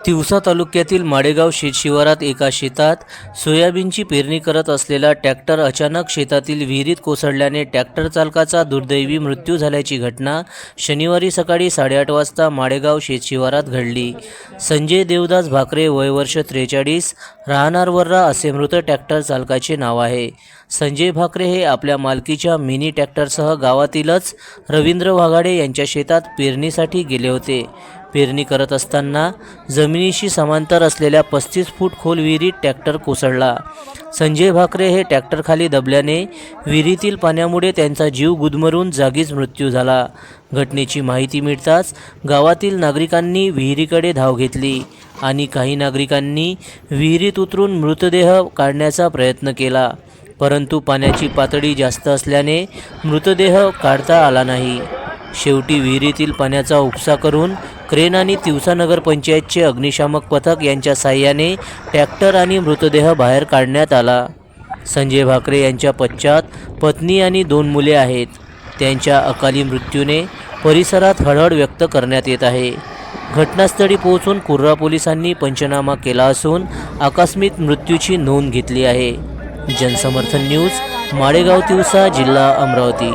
तिवसा तालुक्यातील माडेगाव शेतशिवारात एका शेतात सोयाबीनची पेरणी करत असलेला ट्रॅक्टर अचानक शेतातील विहिरीत कोसळल्याने ट्रॅक्टर चालकाचा दुर्दैवी मृत्यू झाल्याची घटना शनिवारी सकाळी साडेआठ वाजता माडेगाव शेतशिवारात घडली. संजय देवदास भाकरे वय वर्ष त्रेचाळीस राहणार वर्रा असे मृत ट्रॅक्टर चालकाचे नाव आहे. संजय भाकरे हे आपल्या मालकीच्या मिनी ट्रॅक्टरसह गावातीलच रवींद्र वाघाडे यांच्या शेतात पेरणीसाठी गेले होते. पेरणी करत असताना जमिनीशी समांतर असलेल्या पस्तीस फूट खोल विहिरीत ट्रॅक्टर कोसळला. संजय भाकरे हे टॅक्टरखाली दबल्याने विहिरीतील पाण्यामुळे त्यांचा जीव गुदमरून जागीच मृत्यू झाला. घटनेची माहिती मिळताच गावातील नागरिकांनी विहिरीकडे धाव घेतली आणि काही नागरिकांनी विहिरीत उतरून मृतदेह काढण्याचा प्रयत्न केला. परंतु पाण्याची पातळी जास्त असल्याने मृतदेह काढता आला नाही. शेवटी विहिरीतील पाण्याचा उपसा करून क्रेन आणि तिवसा नगर पंचायतचे अग्निशामक पथक यांच्या साह्याने ट्रॅक्टर आणि मृतदेह बाहेर काढण्यात आला. संजय भाकरे यांच्या पश्चात पत्नी आणि दोन मुले आहेत. त्यांच्या अकाली मृत्यूने परिसरात हळहळ व्यक्त करण्यात येत आहे. घटनास्थळी पोहोचून कुर्रा पोलिसांनी पंचनामा केला असून आकस्मिक मृत्यूची नोंद घेतली आहे. जनसमर्थन न्यूज माळेगाव तिवसा जिल्हा अमरावती.